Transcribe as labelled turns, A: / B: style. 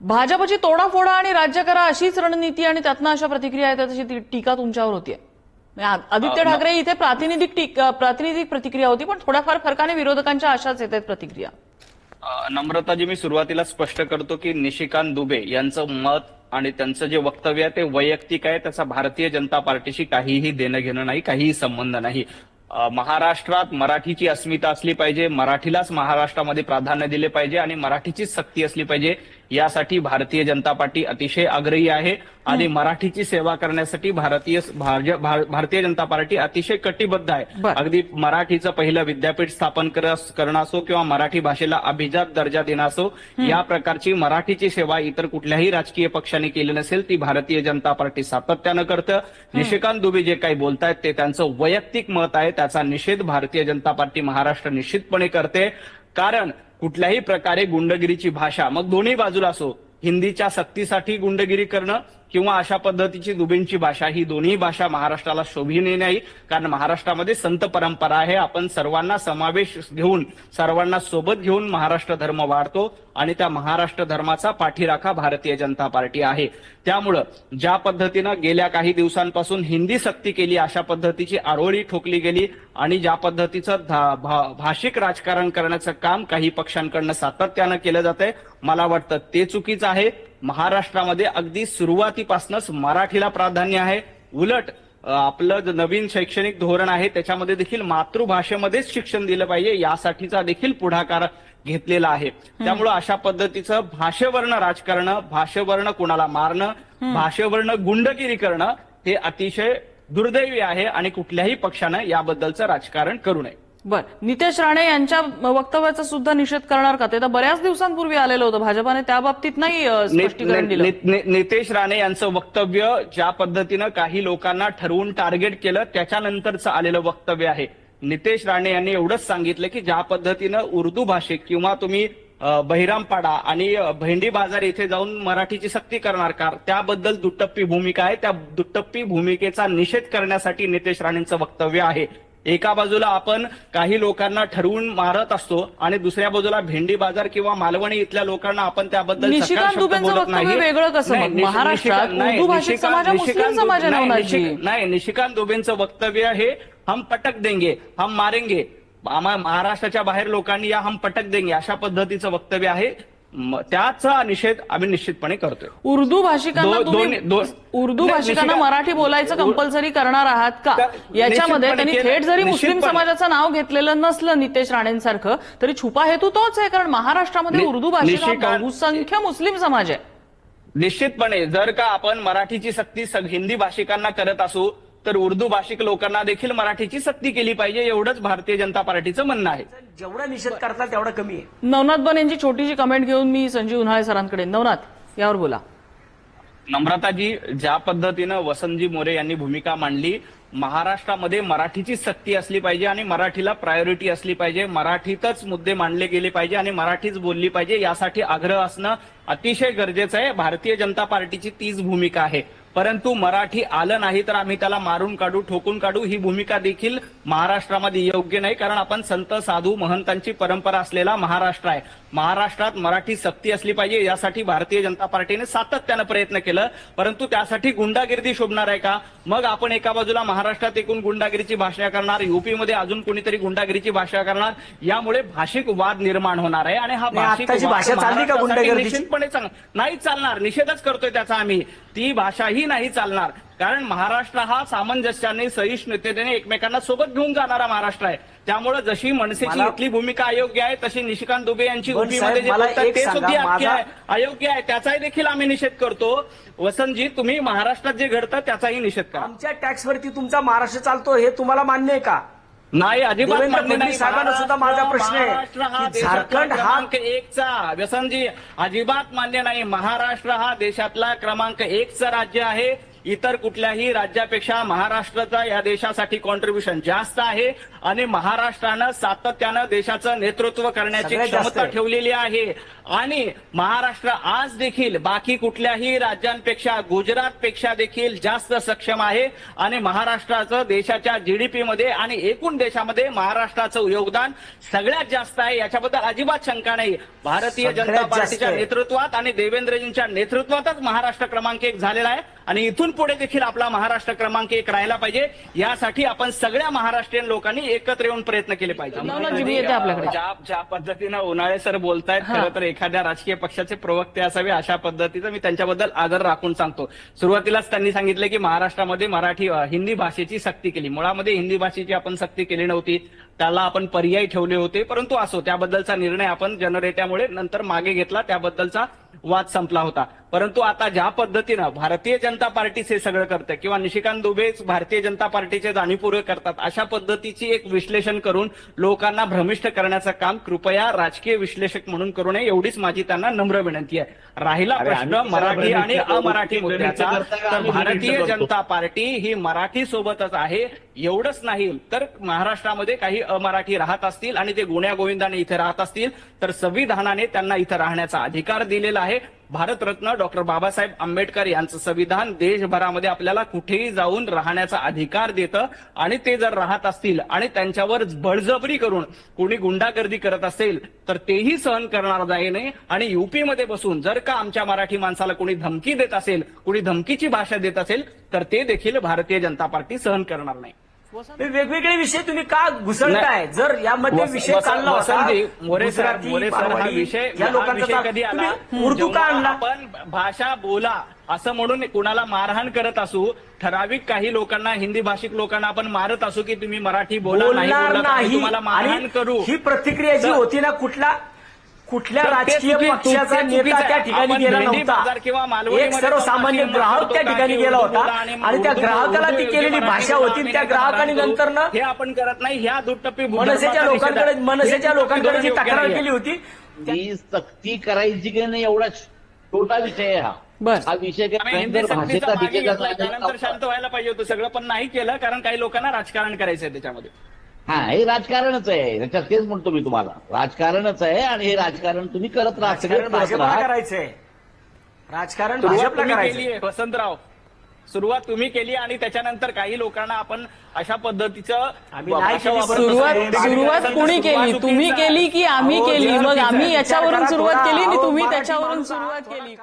A: भाजपची तोडाफोडा आणि राज्य करा अशीच रणनीती आणि त्यातनं अशा प्रतिक्रिया येतात अशी ती- टीका तुमच्यावर होतीये. म्हणजे आदित्य ठाकरे इथे प्रातिनिधिक प्रातिनिधिक प्रतिक्रिया होती पण थोड्याफार फरकाने विरोधकांच्या अशाच येत आहेत प्रतिक्रिया.
B: नम्रताजी मी सुरुवातीला स्पष्ट करतो की निशिकांत दुबे यांचं मत आणि त्यांचं जे वक्तव्य आहे ते वैयक्तिक आहे त्याचा भारतीय जनता पार्टीशी काहीही देणं घेणं नाही काहीही संबंध नाही. महाराष्ट्रात मराठीची अस्मिता असली पाहिजे मराठीलाच महाराष्ट्रामध्ये प्राधान्य दिले पाहिजे आणि मराठीचीच सक्ती असली पाहिजे यासाठी भारतीय जनता पार्टी अतिशय आग्रही आहे आणि मराठीची सेवा करण्यासाठी भारतीय भारतीय जनता पार्टी अतिशय कटिबद्ध आहे. अगदी मराठीचं पहिलं विद्यापीठ स्थापन कर- करणं असो किंवा मराठी भाषेला अभिजात दर्जा देणं असो या प्रकारची मराठीची सेवा इतर कुठल्याही राजकीय पक्षाने केली नसेल ती भारतीय जनता पार्टी सातत्यानं करतं. निशिकांत दुबे जे काही बोलतायत ते त्यांचं वैयक्तिक मत आहे. त्याचा निषेध भारतीय जनता पार्टी महाराष्ट्र निश्चितपणे करते. कारण कुठल्याही प्रकारे गुंडगिरीची भाषा मग दोन्ही बाजूला असो हिंदीच्या सक्तीसाठी गुंडगिरी करणं किंवा अशा पद्धतीची दुबेंची भाषा ही दोन्ही भाषा महाराष्ट्राला शोभनीय नाही कारण महाराष्ट्रामध्ये संत परंपरा आहे. आपण सर्वांना समावेश घेऊन सर्वांना सोबत घेऊन महाराष्ट्र धर्म वाढतो आणि त्या महाराष्ट्र धर्माचा पाठीराखा भारतीय जनता पार्टी आहे. त्यामुळं ज्या पद्धतीनं गेल्या काही दिवसांपासून हिंदी सक्ती केली अशा पद्धतीची आरोळी ठोकली गेली आणि ज्या पद्धतीचं धा- भा- भाषिक राजकारण करण्याचं काम काही पक्षांकडनं सातत्यानं केलं जात आहे मला वाटतं ते चुकीचं आहे. महाराष्ट्रामध्ये अगदी सुरुवातीपासूनच मराठीला प्राधान्य आहे. उलट आपलं जे नवीन शैक्षणिक धोरण आहे त्याच्यामध्ये देखील मातृभाषेमध्येच शिक्षण दिलं पाहिजे यासाठीचा देखील पुढाकार घेतलेला आहे. त्यामुळं अशा पद्धतीचं भाषेवरनं राजकारण भाषेवरनं कुणाला मारणं भाषेवरनं गुंडगिरी करणं हे अतिशय दुर्दैवी आहे आणि कुठल्याही पक्षानं याबद्दलचं राजकारण करू नये.
A: बर. नितेश राणे यांच्या वक्तव्याचा सुद्धा निषेध करणार का? ते तर बऱ्याच दिवसांपूर्वी आलेलं होतं. भाजपाने त्या बाबतीत नाही स्पष्टीकरण दिलं.
B: नितेश राणे यांचं वक्तव्य ज्या पद्धतीनं काही लोकांना ठरवून टार्गेट केलं त्याच्यानंतरचं आलेलं वक्तव्य आहे. नितेश राणे यांनी एवढंच सांगितलं की ज्या पद्धतीनं उर्दू भाषेत किंवा तुम्ही बहिरामपाडा आणि भेंडी बाजार इथे जाऊन मराठीची सक्ती करणार का? त्याबद्दल दुट्टप्पी भूमिका आहे. त्या दुट्टप्पी भूमिकेचा निषेध करण्यासाठी नितेश राणेंचं वक्तव्य आहे. एका बाजूला आपण काही लोकांना ठरवून मारत असतो आणि दुसऱ्या बाजूला भेंडी बाजार किंवा मालवणी इथल्या लोकांना आपण त्याबद्दल
A: निशिकांत दुबेंचं वक्तव्य. वेगळं कसं महाराष्ट्रात
B: निशिकांत- नाही,
A: उर्दू भाषिक
B: निशिकांत-
A: समाज मुस्लिम समाज
B: नाही, दुबेंचं वक्तव्य हे हम पटक देंगे हम मारेंगे. महाराष्ट्राच्या बाहेर लोकांनी या हम पटक देंगे अशा पद्धतीचं वक्तव्य आहे. त्याचा निषेध आम्ही निश्चितपणे करतोय.
A: उर्दू भाषिकांना उर्दू भाषिकांना मराठी बोलायचं कंपल्सरी करणार आहात का? याच्यामध्ये त्यांनी थेट जरी मुस्लिम. समाजाचं नाव घेतलेलं नसलं नितेश राणेंसारखं तरी छुपा हेतू तोच आहे कारण महाराष्ट्रामध्ये उर्दू भाषिक बहुसंख्य मुस्लिम समाज आहे.
B: निश्चितपणे जर का आपण मराठीची सक्ती सग- हिंदी भाषिकांना करत असू तर उर्दू भाषिक लोकांना देखील मराठीची सक्ती केली पाहिजे एवढंच भारतीय जनता पार्टीचं म्हणणं आहे.
C: जेवढा निषेध करताल तेवढा कमी आहे.
A: नवनाथ बन यांची छोटीशी कमेंट घेऊन मी संजीव उन्हाळे सरांकडे. नवनाथ यावर बोला.
B: नम्रताजी ज्या पद्धतीनं वसंतजी मोरे यांनी भूमिका मांडली महाराष्ट्रामध्ये मराठीची सक्ती असली पाहिजे आणि मराठीला प्रायोरिटी असली पाहिजे. मराठीतच मुद्दे मांडले गेले पाहिजे आणि मराठीच बोलली पाहिजे. यासाठी आग्रह असणं अतिशय गरजेचं आहे. भारतीय जनता पार्टीची तीच भूमिका आहे. परंतु मराठी आलं नाही तर आम्ही त्याला मारून काढू ठोकून काढू. ही भूमिका देखील महाराष्ट्रामध्ये योग्य नाही कारण आपण संत साधू महंतांची परंपरा असलेला महाराष्ट्र आहे. महाराष्ट्रात मराठी सक्ती असली पाहिजे यासाठी भारतीय जनता पार्टीने सातत्यानं प्रयत्न केलं. परंतु त्यासाठी गुंडागिरी शोभणार आहे का? मग आपण एका बाजूला महाराष्ट्रात एकूण गुंडागिरीची भाषा करणार युपीमध्ये अजून कोणीतरी गुंडागिरीची भाषा करणार यामुळे भाषिक वाद निर्माण होणार आहे. आणि हा भाषिक? निश्चितपणे नाही चालणार. निषेधच करतोय त्याचा आम्ही. ती भाषाही नाही चालणार. कारण महाराष्ट्र हा सामंजस्याने सहिष्णुतेने एकमेकांना सोबत घेऊन जाणारा महाराष्ट्र आहे. त्यामुळे जशी मनसेची इथली भूमिका अयोग्य आहे तशी निशिकांत दुबे यांची
C: साहेब,
B: जे बोलतात ते सुद्धा अयोग्य आहे अयोग्य आहे. त्याचाही देखील आम्ही निषेध करतो. वसंतजी तुम्ही महाराष्ट्रात जे घडतं त्याचाही निषेध करा.
C: आमच्या टॅक्सवरती तुमचा महाराष्ट्र चालतो हे तुम्हाला मान्य आहे का?
B: नाही अजिबात
C: सुद्धा माझा प्रश्न आहे. झारखंड हा-
B: एकचा. व्यसनजी अजिबात मान्य नाही. महाराष्ट्र हा देशातला क्रमांक एकचा राज्य आहे. इतर कुठल्याही राज्यापेक्षा महाराष्ट्राचा या देशासाठी कॉन्ट्रीब्युशन जास्त आहे आणि महाराष्ट्रानं सातत्यानं देशाचं नेतृत्व करण्याची क्षमता. ठेवलेली आहे. आणि महाराष्ट्र आज देखील बाकी कुठल्याही राज्यांपेक्षा गुजरात पेक्षा देखील जास्त सक्षम आहे. आणि महाराष्ट्राचं देशाच्या जीडीपी मध्ये आणि एकूण देशामध्ये महाराष्ट्राचं योगदान सगळ्यात जास्त आहे. याच्याबद्दल अजिबात शंका नाही. भारतीय जनता पार्टीच्या. नेतृत्वात आणि देवेंद्रजींच्या नेतृत्वातच महाराष्ट्र क्रमांक एक झालेला आहे. आणि इथून पुढे देखील आपला महाराष्ट्र क्रमांक एक राहायला पाहिजे. यासाठी आपण सगळ्या महाराष्ट्रीयन लोकांनी एकत्र येऊन प्रयत्न केले पाहिजे. ज्या ज्या पद्धतीनं उन्हाळे सर बोलतायत. खरं तर एखाद्या राजकीय पक्षाचे प्रवक्ते असावे अशा पद्धतीचं मी त्यांच्याबद्दल आदर राखून सांगतो. सुरुवातीलाच त्यांनी सांगितलं की महाराष्ट्रामध्ये मराठी हिंदी भाषेची सक्ती केली. मुळामध्ये हिंदी भाषेची आपण सक्ती केली नव्हती. त्याला आपण पर्याय ठेवले होते परंतु असो त्याबद्दलचा निर्णय आपण जनरेट्यामुळे नंतर मागे घेतला त्याबद्दलचा वाद संपला होता परंतु आता ज्या पद्धतीनं भारतीय जनता पार्टीच हे सगळं करते किंवा निशिकांत दुबेच भारतीय जनता पार्टीचे जाणीवपूर्वक करतात अशा पद्धतीची एक विश्लेषण करून लोकांना भ्रमिष्ट करण्याचं काम कृपया राजकीय विश्लेषक म्हणून करू नये एवढीच माझी त्यांना नम्र विनंती आहे राहिला प्रश्न मराठी आणि. अमराठी मुद्द्याचा? तर भारतीय. जनता पार्टी ही मराठी सोबतच आहे एवढंच नाही तर महाराष्ट्रामध्ये काही अमराठी राहत असतील आणि ते गुण्या गोविंदाने इथे राहत असतील तर संविधानाने त्यांना इथं राहण्याचा अधिकार दिलेला आहे. भारतरत्न डॉक्टर बाबासाहेब आंबेडकर यांचं संविधान देशभरामध्ये आपल्याला कुठेही जाऊन राहण्याचा अधिकार देतं. आणि ते जर राहत असतील आणि त्यांच्यावर बळजबरी करून कोणी गुंडागर्दी करत असेल तर तेही सहन करणार नाही आणि युपीमध्ये बसून जर का आमच्या मराठी माणसाला कोणी धमकी देत असेल कोणी धमकीची भाषा देत असेल तर ते देखील भारतीय जनता पार्टी सहन करणार नाही.
C: वेगवेगळे विषय तुम्ही का घुसळताय. जर यामध्ये विषय चालला होता
B: वसंतजी, मोरे सर
C: गुजराती,
B: मोरे सर
C: मारवाडी,
B: विषय
C: या लोकांचा
B: विषय
C: चाल-
B: कधी आला?
C: उर्दू का आणला?
B: आपण भाषा बोला असं म्हणून कुणाला मारहाण करत असू ठराविक काही लोकांना हिंदी भाषिक लोकांना आपण मारत असू की तुम्ही मराठी बोला नाही तुम्हाला मारहाण करू.
C: ही प्रतिक्रिया जी होती ना कुठला कुठल्या
B: ते
C: राजकीय पक्षाचा नेता त्या. ठिकाणी गेला नव्हता
B: किंवा मालवणीमध्ये
C: एक सर्वसामान्य ग्राहक त्या ठिकाणी गेला होता आणि त्या ग्राहकाला ती केलेली भाषा होती त्या
B: नाही
C: ग्राहकाने
B: करू.
C: नंतरनं
B: हे आपण करत नाही ह्या दुटप्पी
C: मनसेच्या लोकांकडे. मनसेच्या लोकांकडे जी तक्रार. केली होती
D: ही सक्ती करायची की नाही एवढा छोटा विषय आहे हा
A: बर.
D: हा विषय
B: शांत व्हायला पाहिजे होतं सगळं पण नाही केलं कारण काही लोकांना राजकारण करायचंय त्याच्यामध्ये
D: हा हे राजकारणच आहे. त्याच्यात तेच म्हणतो मी तुम्हाला. राजकारणच आहे आणि हे राजकारण तुम्ही करत राहा. सगळे
C: राजकारण
D: करत
C: भाजपला
D: राहा.
C: करायचंय. राजकारण
B: सुरुवात
C: भाजपला
B: तुम्ही
C: करायचंय.
B: केली आहे वसंतराव. सुरुवात तुम्ही केली आणि त्याच्यानंतर काही लोकांना आपण अशा पद्धतीचं
C: आम्ही नाही
B: भाषा
C: केली
B: वापरत
A: सुरुवात. सुरुवात कुणी केली?
B: चुकीचं
A: तुम्ही
B: आहे.
A: केली की आम्ही
C: अहो,
A: केली?
C: जर
A: मग
C: विचार
A: आम्ही याच्यावरून सुरुवात केली आणि
C: अहो,
A: तुम्ही
C: मराठी
A: त्याच्यावरून
C: माणूस
A: सुरुवात केली?